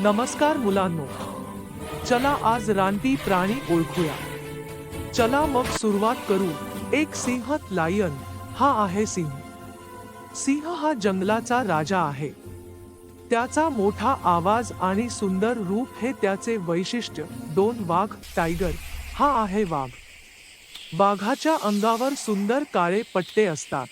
नमस्कार मुलांनो. चला आज रानटी प्राणी ओळखूया. चला मग सुरुवात करू. एक सिंह लायन हा आहे सिंह. सिंह हा जंगलाचा राजा आहे. त्याचा मोठा आवाज आणि सुंदर रूप हे त्याचे वैशिष्ट्य दोन वाघ टायगर हा आहे वाघ. वाघाच्या अंगावर सुंदर काळे पट्टे असतात.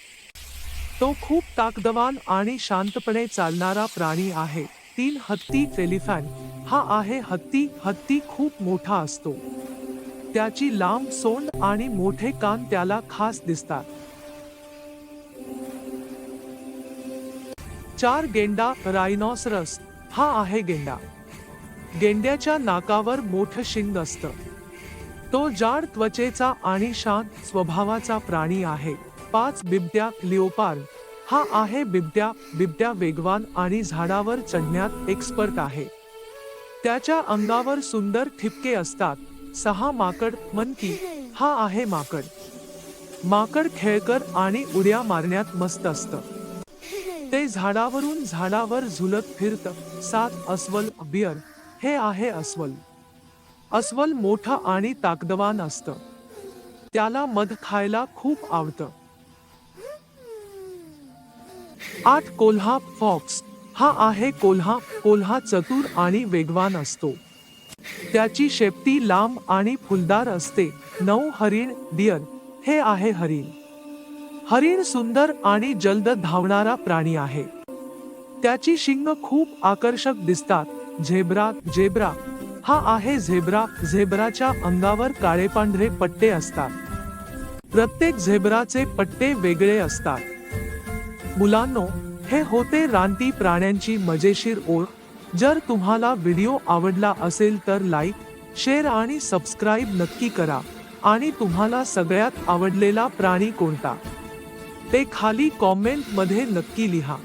तो खूप ताकदवान आणि शांतपणे चालणारा प्राणी आहे. तीन हत्ती एलिफॅन हा आहे हत्ती. हत्ती खूप मोठा असतो. त्याची लांब सोंड आणि मोठे कान त्याला खास दिसतात. चार गेंडा रायनॉसरस हा आहे गेंडा. गेंड्याच्या नाकावर मोठं शिंग असतं. तो जाड त्वचेचा आणि शांत स्वभावाचा प्राणी आहे. पाच बिबट्या लिओपार्ड. हा आहे बिबट्या बिबट्या वेगवान आणि झाडावर चढण्यात एक्सपर्ट आहे. त्याच्या अंगावर सुंदर ठिपके असतात. सहा माकड मनकी हा आहे माकड. माकड खेळकर आणि उड्या मारण्यात मस्त असतं. ते झाडावरून झाडावर झुलत फिरतं सात अस्वल बियर हे आहे अस्वल. अस्वल मोठं आणि ताकदवान असतं. त्याला मध खायला खूप आवडतं. आठ कोल्हा फॉक्स. हा आहे कोल्हा कोल्हा चतुर आणि वेगवान असतो. त्याची शेपटी लांब आणि फुलदार असते. नऊ हरिण डिअर हे आहे हरिण. हरिण सुंदर आणि जलद धावणारा प्राणी आहे. त्याची शिंग खूप आकर्षक दिसतात. Zebra zebra. हा आहे झेब्रा झेब्राच्या अंगावर काळे पांढरे पट्टे असतात. प्रत्येक झेब्राचे पट्टे वेगळे असतात. मुलांनो हे होते रानटी प्राण्यांची मजेशीर ओळख जर तुम्हाला व्हिडिओ आवडला असेल तर लाईक शेअर आणि सबस्क्राईब नक्की करा. आणि तुम्हाला सगळ्यात आवडलेला प्राणी कोणता? ते खाली कॉमेंटमध्ये नक्की लिहा.